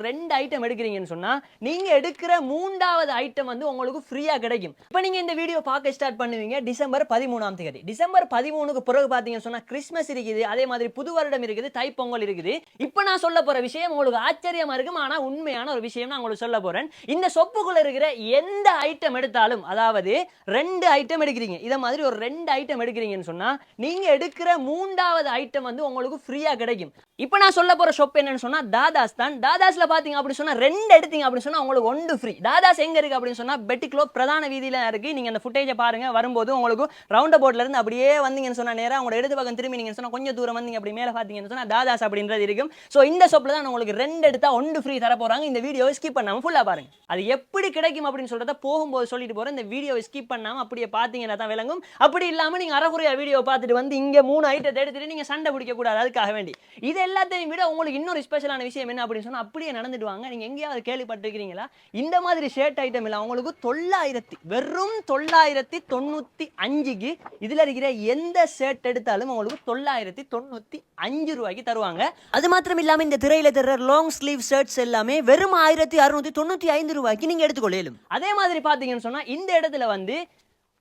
ஒரு ரெண்டு ஐட்டம் எடுக்கிறீங்கன்னு சொன்னா நீங்க எடுக்கிற மூன்றாவது ஐட்டம் வந்து உங்களுக்கு ஃப்ரீயா கிடைக்கும். இப்போ நீங்க இந்த வீடியோ பார்க்க ஸ்டார்ட் பண்ணுவீங்க டிசம்பர் பதிமூணாம் தேதி. டிசம்பர் பதிமூணுக்கு பிறகு பாத்தீங்கன்னு சொன்னா கிறிஸ்மஸ் இருக்குது அதே மாதிரி புது வருடம் இருக்குது தைப்பொங்கல் இருக்குது. இப்போ நான் சொல்ல போற விஷயம் உங்களுக்கு ஆச்சரியமா இருக்கும் ஆனா உண்மையான ஒரு விஷயம் நான் உங்களுக்கு சொல்ல போறேன். இந்த சொப்புக்குள்ள இருக்கிற எந்த ஐட்டம் எடுத்தாலும் அதாவது ரெண்டு ஐட்டம் எடுக்கிறீங்க இதை மாதிரி ஒரு ரெண்டு ஐட்டம் எடுக்கிறீங்கன்னு சொன்னா நீங்க எடுக்கிற மூன்றாவது ஐட்டம் வந்து உங்களுக்கு ஃப்ரீயா கிடைக்கும். இப்போ நான் சொல்ல போற ஷாப் என்னன்னு சொன்னா தாதாஸ் தான். தாதாஸ்ல பார்த்தீங்க அப்படி சொன்னால் ரெண்டு எடுத்தீங்க அப்படின்னு சொன்னால் உங்களுக்கு ஒன்று ஃப்ரீ தாதாஸ் எங்கே இருக்குது அப்படின்னு சொன்னால் பெட்டிக்லோ பிரதான வீதியில் இருக்குது நீங்கள் அந்த ஃபுட்டேஜை பாருங்க. வரும்போது உங்களுக்கு ரவுண்ட் போர்ட்ல அப்படியே வந்தீங்கன்னு சொன்னால் நேராக உங்களோட இடது பக்கம் திரும்பி நீங்கள் சொன்னால் கொஞ்சம் தூரம் வந்தீங்க அப்படி மேலே பார்த்தீங்கன்னு சொன்னால் தாதாஸ் அப்படின்றது இருக்கும் ஸோ இந்த ஷாப்ல தான் உங்களுக்கு ரெண்டு எடுத்தால் ஒன்று ஃப்ரீ தர போகிறாங்க இந்த வீடியோவை ஸ்கிப் பண்ணாமல் ஃபுல்லாக பாருங்கள் அது எப்படி கிடைக்கும் அப்படின்னு சொல்கிறத போகும்போது சொல்லிட்டு போகிறேன் இந்த வீடியோவை ஸ்கிப் பண்ணாம அப்படியே பார்த்தீங்கன்னா தான் விளங்கும். அப்படி இல்லாமல் நீங்கள் அறகுறையாக வீடியோ பார்த்துட்டு வந்து இங்கே மூணு ஐட்டத்தை எடுத்துகிட்டு நீங்கள் சண்டை பிடிக்கக்கூடாது அதுக்காக வேண்டி. இது எல்லாத்தையும் விட உங்களுக்கு இன்னொரு ஸ்பெஷலான விஷயம் என்ன அப்படின்னு சொன்னால் அப்படியே நடந்துடுவாங்க. நீங்கள் எங்கேயாவது கேள்விப்பட்டிருக்கிறீங்களா? இந்த மாதிரி ஷர்ட் ஐட்டம் இல்லை அவங்களுக்கு தொள்ளாயிரத்தி வெறும் தொள்ளாயிரத்தி தொண்ணூற்றி அஞ்சுக்கு இதில் இருக்கிற எந்த ஷர்ட் எடுத்தாலும் அவங்களுக்கு தொள்ளாயிரத்தி தொண்ணூற்றி அஞ்சு ரூபாய்க்கு தருவாங்க. அது மாத்திரம் இல்லாமல் இந்த திரையில தர்ற லாங் ஸ்லீவ் ஷர்ட்ஸ் எல்லாமே வெறும் ஆயிரத்தி அறுநூத்தி தொண்ணூற்றி ஐந்து ரூபாய்க்கு நீங்கள் எடுத்துக்கொள்ளும் அதே மாதிரி பார்த்தீங்கன்னு சொன்னால் இந்த இடத்துல வந்து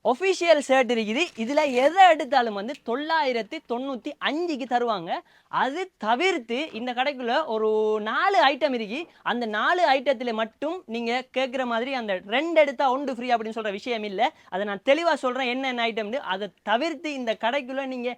ஒஃபிஷியல் ஷர்ட் இருக்குது. இதில் எதை எடுத்தாலும் வந்து தொள்ளாயிரத்தி தொண்ணூற்றி அஞ்சுக்கு தருவாங்க. அது தவிர்த்து இந்த கடைக்குள்ளே ஒரு நாலு ஐட்டம் இருக்கு. அந்த நாலு ஐட்டத்தில் மட்டும் நீங்கள் கேட்குற மாதிரி அந்த ரெண்டு எடுத்தால் ஒன்று ஃப்ரீ அப்படின்னு சொல்கிற விஷயம் இல்லை. அதை நான் தெளிவாக சொல்கிறேன் என்னென்ன ஐட்டம்னு அதை தவிர்த்து இந்த கடைக்குள்ளே நீங்கள்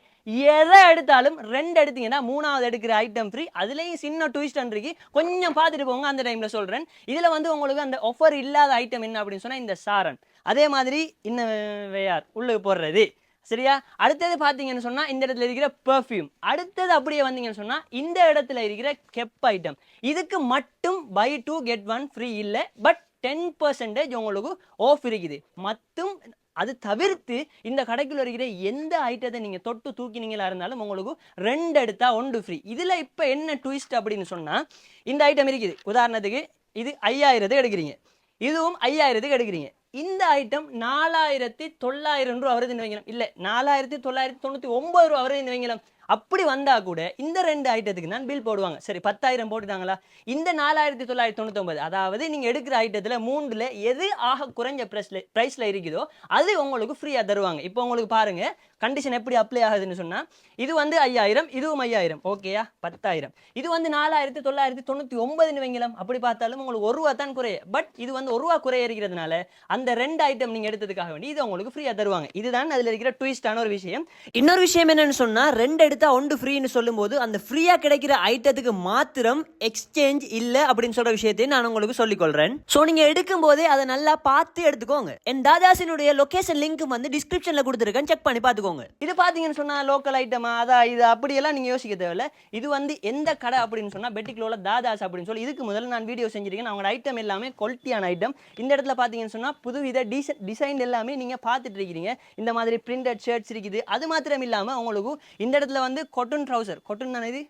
எதை எடுத்தாலும் ரெண்டு எடுத்தீங்கன்னா மூணாவது எடுக்கிற ஐட்டம் ஃப்ரீ அதுலேயும் சின்ன ட்விஸ்ட் இருக்கு. கொஞ்சம் பார்த்துட்டு போங்க அந்த டைமில் சொல்கிறேன் இதில் வந்து உங்களுக்கு அந்த ஆஃபர் இல்லாத ஐட்டம் என்ன அப்படின்னு சொன்னால் இந்த சாரன். அதே மாதிரி இன்னும் வேயார் உள்ளுக்கு போடுறது. சரியா? அடுத்தது பார்த்தீங்கன்னு சொன்னால் இந்த இடத்துல இருக்கிற பெர்ஃப்யூம் அடுத்தது அப்படியே வந்தீங்கன்னு சொன்னால் இந்த இடத்துல இருக்கிற கெப் ஐட்டம் இதுக்கு மட்டும் buy two get one free இல்லை பட் டென் பர்சன்டேஜ் உங்களுக்கு ஆஃப் இருக்குது. மற்றும் அது தவிர்த்து இந்த கடைக்குள்ள இருக்கிற எந்த ஐட்டத்தை நீங்கள் தொட்டு தூக்கினீங்களா இருந்தாலும் உங்களுக்கு ரெண்டு எடுத்தா ஒன்று ஃப்ரீ இதில் இப்போ என்ன ட்விஸ்ட் அப்படின்னு சொன்னால் இந்த ஐட்டம் இருக்குது. உதாரணத்துக்கு இது ஐயாயிரத்துக்கு எடுக்கிறீங்க. இதுவும் ஐயாயிரத்துக்கு எடுக்கிறீங்க. இந்த ஐட்டம் நாலாயிரத்தி தொள்ளாயிரம் ரூபா வருது வைங்களேன் இல்லை நாலாயிரத்தி தொள்ளாயிரத்தி தொண்ணூற்றி ஒம்பது ரூபா வருது வைங்களேன் அப்படி வந்தா கூட இந்த ரெண்டு ஐட்டத்துக்கு தான் பில் போடுவாங்க. சரி பத்தாயிரம் போட்டுட்டாங்களா? இந்த நாலாயிரத்தி தொள்ளாயிரத்தி தொண்ணூத்தொம்பது அதாவது நீங்க எடுக்கிற ஐட்டத்துல மூன்றில் எது ஆக குறைஞ்ச ப்ரைஸில் ப்ரைஸ்ல இருக்குதோ அது உங்களுக்கு ஃப்ரீயா தருவாங்க. இப்போ உங்களுக்கு பாருங்க கண்டிஷன் எப்படி அப்ளை ஆகுதுன்னு சொன்னால் இது வந்து ஐயாயிரம் இதுவும் ஐயாயிரம். ஓகேயா பத்தாயிரம். இது வந்து நாலாயிரத்தி தொள்ளாயிரத்தி தொண்ணூற்றி ஒன்பதுன்னு வைங்கலாம் அப்படி பார்த்தாலும் உங்களுக்கு ஒரு ரூபா தான் குறைய. பட் இது வந்து ஒரு ரூபா குறைய இருக்கிறதுனால அந்த ரெண்டு ஐட்டம் நீங்கள் எடுத்ததுக்காக வேண்டி இது உங்களுக்கு ஃப்ரீயாக தருவாங்க. இதுதான் அதில் இருக்கிற ட்விஸ்டான ஒரு விஷயம். இன்னொரு விஷயம் என்னன்னு சொன்னால் ரெண்டு எடுத்தால் ஒன்று ஃப்ரீன்னு சொல்லும்போது அந்த ஃப்ரீயாக கிடைக்கிற ஐட்டத்துக்கு மாத்திரம் எக்ஸ்சேஞ்ச் இல்லை அப்படின்னு சொல்கிற விஷயத்தையும் நான் உங்களுக்கு சொல்லிக்கொள்கிறேன் ஸோ நீங்கள் எடுக்கும் போதே அதை நல்லா பார்த்து எடுத்துக்கோங்க. என் தாதாசினுடைய லொகேஷன் லிங்க் வந்து டிஸ்கிரிப்ஷனில் கொடுத்துருக்கேன். செக் பண்ணி பார்த்துக்கோங்க. இது பார்த்தீங்கன்னு சொன்னால் லோக்கல் ஐட்டமா அதான் இது அப்படியெல்லாம் நீங்கள் யோசிக்க தேவையில்ல. இது வந்து எந்த கடை அப்படின்னு சொன்னால் பெட்டிக்லோவில் தாதாஸ் அப்படின்னு சொல்லி இதுக்கு முதல்ல நான் வீடியோ செஞ்சிருக்கேன். அவங்களோட ஐட்டம் எல்லாமே குவாலிட்டியான ஐட்டம் இந்த இடத்துல பார்த்தீங்கன்னு சொன்னால் புதுவித டிசை டிசைன் எல்லாமே நீங்கள் பார்த்துட்டு இருக்கிறீங்க இந்த மாதிரி பிரிண்டட் ஷர்ட்ஸ் இருக்குது. அது மாத்திரம் இல்லாமல் உங்களுக்கு இந்த இடத்துல வந்து கொட்டன் ட்ரௌசர் கொட்டன் தானே இது?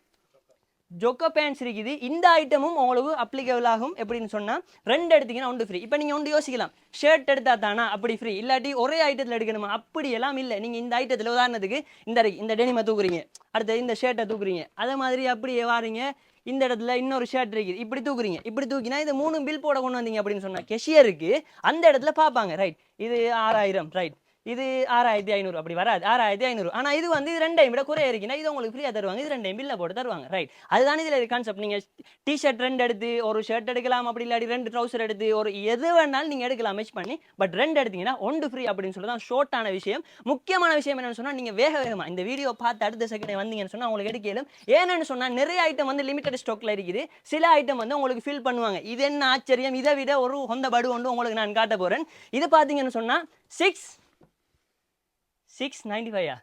ஜொக்கோ பேண்ட்ஸ் இருக்குது. இந்த ஐட்டமும் உங்களுக்கு அப்ளிகபிள் ஆகும் எப்படின்னு சொன்னால் ரெண்டு எடுத்தீங்கன்னா ஒன்று ஃப்ரீ இப்போ நீங்கள் ஒன்று யோசிக்கலாம். ஷர்ட் எடுத்தா தானா? அப்படி ஃப்ரீ இல்லாட்டி ஒரே ஐட்டத்தில் எடுக்கணுமா? அப்படி எல்லாம் இல்லை. நீங்கள் இந்த ஐட்டத்தில் உதாரணத்துக்கு இந்த இந்த டெனிமை தூக்குறீங்க. அடுத்து இந்த ஷர்ட்டை தூக்குறீங்க. அதே மாதிரி அப்படியே வாரீங்க. இந்த இடத்துல இன்னொரு ஷர்ட் இருக்குது. இப்படி தூக்குறீங்க. இப்படி தூக்கினா இது மூணு பில் போட கொண்டு வந்தீங்க அப்படின்னு சொன்னால் கெஷியருக்கு அந்த இடத்துல பார்ப்பாங்க. ரைட் இது ஆறாயிரம். ரைட் இது ஆறாயிரத்தி ஐநூறு அப்படி வராது. ஆறாயிரத்தி ஐநூறு. ஆனால் இது வந்து இது ரெண்டையும் விட குறைய இருக்குன்னா இது உங்களுக்கு ஃப்ரீயாக தருவாங்க. இது ரெண்டையும் பில்லை போட்டு தருவாங்க. ரைட் அதுதான் இதில் கான்செப்ட் நீங்கள் டி ஷர்ட் ரெண்டு எடுத்து ஒரு ஷர்ட் எடுக்கலாம் அப்படி இல்லாட்டி ரெண்டு ட்ரௌசர் எடுத்து ஒரு எது வேணாலும் நீங்கள் எடுக்கலாம் மெச் பண்ணி. பட் ரெண்டு எடுத்தீங்கன்னா ஒன்று ஃப்ரீ அப்படின்னு சொல்லி தான் ஷோர்ட்டான விஷயம். முக்கியமான விஷயம் என்னன்னு சொன்னால் நீங்கள் வேக வேகமாக இந்த வீடியோ பார்த்து அடுத்த செகண்ட் வந்தீங்கன்னு சொன்னால் உங்களுக்கு எடுக்கலும். ஏன்னு சொன்னால் நிறைய ஐட்டம் வந்து லிமிடெட் ஸ்டாக்ல இருக்குது. சில ஐட்டம் வந்து உங்களுக்கு ஃபில் பண்ணுவாங்க. இது என்ன ஆச்சரியம்? இதை விட ஒரு சொந்த படு ஒன்று உங்களுக்கு நான் காட்ட போகிறேன் இது பார்த்தீங்கன்னு சொன்னால் சிக்ஸ் சிக்ஸ் நைன்டி ஃபைவா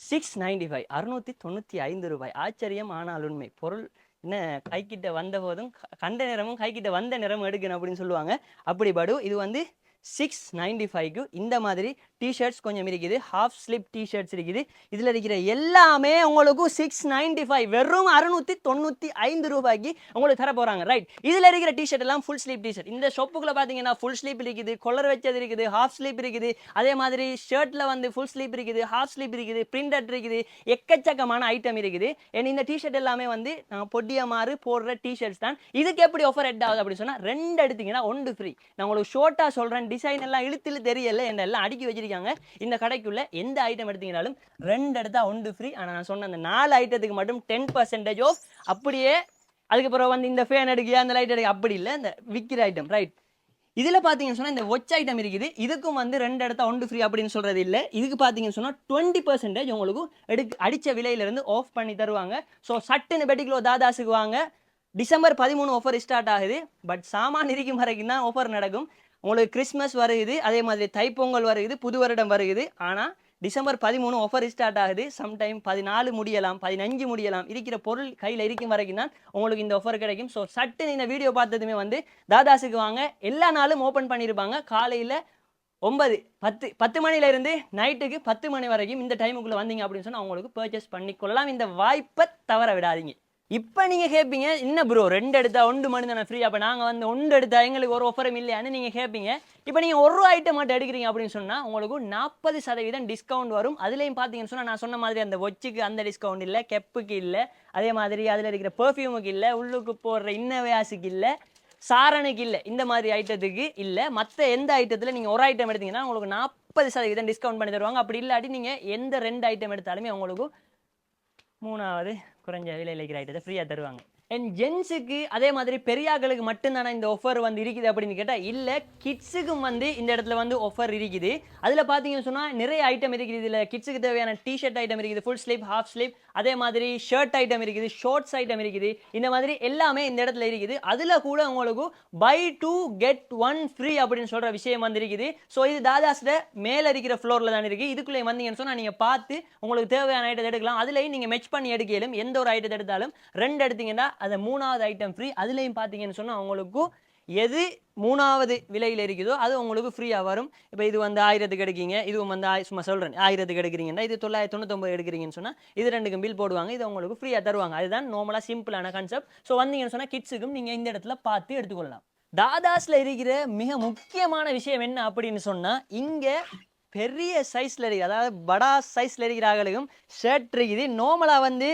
சிக்ஸ் நைன்டி ஃபைவ் அறுநூற்றி தொண்ணூற்றி ஐந்து ரூபாய். ஆச்சரியம் ஆனால் உண்மை. பொருள் என்ன கைக்கிட்ட வந்த போதும் கண்ட நிறமும் கைக்கிட்ட வந்த நிறமும் எடுக்கணும் அப்படின்னு சொல்லுவாங்க. அப்படி படு இது வந்து சிக்ஸ் நைன்டி ஃபைவ்க்கு இந்த மாதிரி டிஷர்ட்ஸ் கொஞ்சம் இருக்குது ஹாஃப் ஸ்லிப் டிஷர்ட்ஸ் இருக்குது. இதில் இருக்கிற எல்லாமே உங்களுக்கு சிக்ஸ் நைன்டி ஃபைவ் வெறும் அறுநூத்தி தொண்ணூற்றி ஐந்து ரூபாய்க்கு உங்களுக்கு தர போகிறாங்க ரைட் இதில் இருக்கிற டிஷர்ட் எல்லாம் ஃபுல் ஸ்லீப் டிஷர்ட் இந்த ஷாப்புக்குள்ள பார்த்தீங்கன்னா ஃபுல் ஸ்லீப் இருக்குது. கொலர் வச்சது இருக்குது. ஹாஃப் ஸ்லீப் இருக்குது. அதே மாதிரி ஷர்ட்டில் வந்து ஃபுல் ஸ்லீப் இருக்குது. ஹாஃப் ஸ்லீப் இருக்குது. பிரிண்டட் இருக்குது. எக்கச்சக்கமான ஐட்டம் இருக்குது. ஏன் இந்த டிஷர்ட் எல்லாமே வந்து நான் பொடிய மாறு போடுற டிஷர்ட்ஸ் தான். இதுக்கு எப்படி ஆஃபர் ஹெட் ஆகுது அப்படின்னு சொன்னால் ரெண்டு எடுத்தீங்கன்னா ஒன்று ஃப்ரீ நான் உங்களுக்கு ஷோர்ட்டாக சொல்கிறேன் டிசைன் எல்லாம் இழுத்து தெரியல என்ன எல்லாம் அடுக்கி வச்சிருக்காங்க. இந்த கடைக்குள்ள எந்த ஐட்டம் எடுத்தீங்கனாலும் ரெண்டு எடுத்தா ஒன்று ஃப்ரீ ஆனால் நான் சொன்ன அந்த நாலு ஐட்டத்துக்கு மட்டும் டென் பர்சன்டேஜ் ஆஃப் அப்படியே அதுக்கப்புறம் வந்து இந்த ஃபேன் எடுக்க அந்த லைட் எடுக்க அப்படி இல்லை. இந்த விற்கிற ஐட்டம் ரைட் இதில் பார்த்தீங்கன்னு சொன்னால் இந்த ஒச் ஐட்டம் இருக்குது. இதுக்கும் வந்து ரெண்டு இடத்த ஒன்று ஃப்ரீ அப்படின்னு சொல்கிறது இல்லை. இதுக்கு பார்த்தீங்கன்னு சொன்னால் டுவெண்ட்டி பர்சன்டேஜ் உங்களுக்கு எடுக்க அடித்த விலையிலேருந்து ஆஃப் பண்ணி தருவாங்க. ஸோ சட்டுன்னு பெட்டிக்குலோ தாதாஸுக்கு வாங்க. டிசம்பர் பதிமூணு ஆஃபர் ஸ்டார்ட் ஆகுது. பட் சாமான் இருக்கும் வரைக்கும் தான் ஆஃபர் நடக்கும். உங்களுக்கு கிறிஸ்மஸ் வருகுது அதே மாதிரி தைப்பொங்கல் வருகுது புது வருடம் வருகுது. ஆனால் டிசம்பர் பதிமூணு ஆஃபர் ஸ்டார்ட் ஆகுது. சம்டைம் பதினாலு முடியலாம் பதினஞ்சு முடியலாம். இருக்கிற பொருள் கையில் இருக்கும் வரைக்கும் தான் உங்களுக்கு இந்த ஆஃபர் கிடைக்கும். ஸோ சட்டுன்னு இந்த வீடியோ பார்த்ததுமே வந்து தாதாஸுக்கு வாங்க. எல்லா நாளும் ஓப்பன் பண்ணியிருப்பாங்க காலையில் ஒன்பது பத்து பத்து மணிலேருந்து நைட்டுக்கு பத்து மணி வரைக்கும் இந்த டைமுக்குள்ளே வந்தீங்க அப்படின்னு சொன்னால் உங்களுக்கு பர்ச்சேஸ் பண்ணிக்கொள்ளலாம் இந்த வாய்ப்பை தவற விடாதீங்க. இப்போ நீங்கள் கேட்பீங்க என்ன ப்ரோ ரெண்டு எடுத்தா ஒன்று மணி தானே ஃப்ரீ அப்போ நாங்கள் வந்து ஒன்று எடுத்தா எங்களுக்கு ஒரு ஆஃபரும் இல்லையான்னு நீங்கள் கேட்பீங்க இப்போ நீங்கள் ஒரு ஐட்டம் மட்டும் எடுக்கிறீங்க அப்படின்னு சொன்னால் உங்களுக்கு நாற்பது சதவீதம் டிஸ்கவுண்ட் வரும். அதுலேயும் பார்த்தீங்கன்னு சொன்னால் நான் சொன்ன மாதிரி அந்த ஒச்சுக்கு அந்த டிஸ்கவுண்ட் இல்லை கெப்புக்கு இல்லை அதே மாதிரி அதில் இருக்கிற பெர்ஃப்யூமுக்கு இல்லை உள்ளுக்கு போடுற இன்னவேயாஸுக்கு இல்லை சாரனுக்கு இல்லை இந்த மாதிரி ஐட்டத்துக்கு இல்லை. மற்ற எந்த ஐட்டத்தில் நீங்கள் ஒரு ஐட்டம் எடுத்தீங்கன்னா உங்களுக்கு நாற்பது சதவீதம் டிஸ்கவுண்ட் பண்ணி தருவாங்க. அப்படி இல்லாட்டி நீங்கள் எந்த ரெண்டு ஐட்டம் எடுத்தாலுமே உங்களுக்கு மூணாவது குறைஞ்ச விலையில் இருக்கிற ஐட்டத்தை ஃப்ரீயாக தருவாங்க. அண்ட் ஜென்ஸுக்கு அதே மாதிரி பெரியாக்களுக்கு மட்டும்தானே இந்த ஆஃபர் வந்து இருக்குது அப்படின்னு கேட்டால் இல்லை கிட்ஸுக்கும் வந்து இந்த இடத்துல வந்து ஆஃபர் இருக்குது. அதில் பார்த்தீங்கன்னு சொன்னால் நிறைய ஐட்டம் இருக்குது. இதில் கிட்ஸுக்கு தேவையான டிஷர்ட் ஐட்டம் இருக்குது ஃபுல் ஸ்லீப் ஹாஃப் ஸ்லீப் அதே மாதிரி ஷர்ட் ஐட்டம் இருக்குது ஷார்ட்ஸ் ஐட்டம் இருக்குது. இந்த மாதிரி எல்லாமே இந்த இடத்துல இருக்குது. அதில் கூட உங்களுக்கு buy two get one free அப்படின்னு சொல்கிற விஷயம் வந்து இருக்குது ஸோ இது தாதாஸில் மேலே இருக்கிற ஃப்ளோரில் தான் இருக்குது இதுக்குள்ளே வந்தீங்கன்னு சொன்னால் நீங்கள் பார்த்து உங்களுக்கு தேவையான ஐட்டத்தை எடுக்கலாம். அதுலேயும் நீங்கள் மெச் பண்ணி எடுக்கலும் எந்த ஒரு ஐட்டத்தை எடுத்தாலும் ரெண்டு எடுத்தீங்கன்னா அது மூணாவது ஐட்டம் ஃப்ரீ அதுலேயும் பார்த்தீங்கன்னு சொன்னால் உங்களுக்கு எது மூணாவது விலையில் இருக்குதோ அது உங்களுக்கு ஃப்ரீயாக வரும். இப்போ இது வந்து ஆயிரத்துக்கு எடுக்கீங்க இதுவும் வந்து ஆய்- சும்மா சொல்கிறேன் ஆயிரத்துக்கு எடுக்கிறீங்கன்னா இது தொள்ளாயிரத்தி தொண்ணூத்தொம்பது எடுக்கிறீங்கன்னு சொன்னால் இது ரெண்டுக்கும் பில் போடுவாங்க இது உங்களுக்கு ஃப்ரீயாக தருவாங்க. அதுதான் நார்மலாக சிம்பிளான கான்செப்ட் ஸோ வந்தீங்கன்னு சொன்னால் கிட்ஸுக்கும் நீங்கள் இந்த இடத்துல பார்த்து எடுத்துக்கொள்ளலாம். தாதாஸில் இருக்கிற மிக முக்கியமான விஷயம் என்ன அப்படின்னு சொன்னால் இங்கே பெரிய சைஸில் இருக்கு அதாவது படா சைஸில் இருக்கிற ஆளுக்கும் ஷர்ட் இருக்குது. நார்மலாக வந்து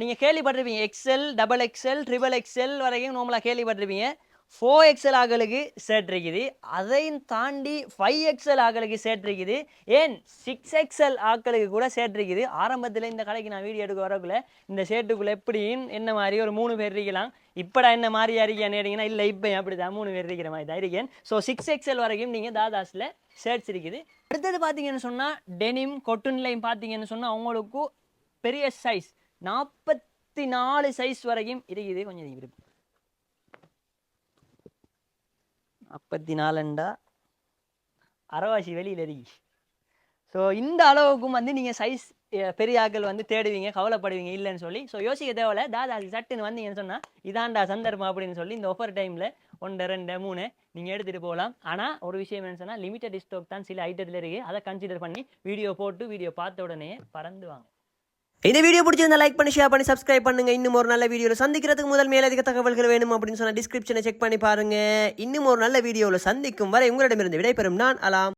நீங்கள் கேள்விப்பட்டிருப்பீங்க XL double XL triple XL வரைக்கும் நார்மலாக கேள்விப்பட்டிருப்பீங்க. ஃபோர் எக்ஸல் ஆகலுக்கு ஷர்ட் இருக்குது அதையும் தாண்டி ஃபைவ் எக்ஸல் ஆகலுக்கு சேட் இருக்குது ஏன் சிக்ஸ் எக்ஸல் ஆக்களுக்கு கூட ஷர்ட் இருக்குது ஆரம்பத்தில் இந்த கடைக்கு நான் வீடியோ எடுக்க வரக்குள்ள இந்த சேட்டுக்குள்ளே எப்படியும் என்ன மாதிரி ஒரு மூணு பேர் இருக்கலாம். இப்படா என்ன மாதிரி இருக்கேன்னு கேட்டிங்கன்னா இல்லை இப்போ அப்படி தான் மூணு பேர் இருக்கிற மாதிரி தான் இருக்கேன். ஸோ சிக்ஸ் எக்ஸல் வரைக்கும் நீங்கள் தாதாஸில் ஷர்ட்ஸ் இருக்குது அடுத்தது பார்த்தீங்கன்னு சொன்னால் டெனிம் கொட்டுன்லையும் பார்த்தீங்கன்னு சொன்னால் அவங்களுக்கு பெரிய சைஸ் நாற்பத்தி நாலு சைஸ் வரைக்கும் இருக்குது. கொஞ்சம் இருக்கு நாற்பத்தி நாலுண்டா அரவாசி வெளியில் இருக்கு. ஸோ இந்த அளவுக்கும் வந்து நீங்கள் சைஸ் பெரிய ஆட்கள் வந்து தேடுவீங்க கவலைப்படுவீங்க இல்லைன்னு சொல்லி. ஸோ யோசிக்க தேவையில்ல. தாதா சட்டுன்னு வந்தீங்கன்னு சொன்னால் இதாண்டா சந்தர்ப்பம் அப்படின்னு சொல்லி இந்த ஆஃபர் டைமில் ஒன்று ரெண்டு மூணு நீங்கள் எடுத்துகிட்டு போகலாம். ஆனால் ஒரு விஷயம் என்னன்னு சொன்னால் லிமிட்டட் ஸ்டாக் தான் சில ஐட்டத்தில் இருக்குது அதை கன்சிடர் பண்ணி வீடியோ போட்டு வீடியோ பார்த்த உடனே பறந்து வாங்க. இந்த வீடியோ பிடிச்சிருந்தா லைக் பண்ணி ஷேர் பண்ணி சப்ஸ்கிரைப் பண்ணுங்க. இன்னும் ஒரு நல்ல வீடியோவில் சந்திக்கிறதுக்கு முதல் மேலதிக தகவல்கள் வேணும் அப்படின்னு சொன்ன டிஸ்கிரிப்ஷனை செக் பண்ணி பாருங்க. இன்னும் ஒரு நல்ல வீடியோவில் சந்திக்கும் வரை உங்களிடமிருந்து விடைபெறும். நான் அலாம்.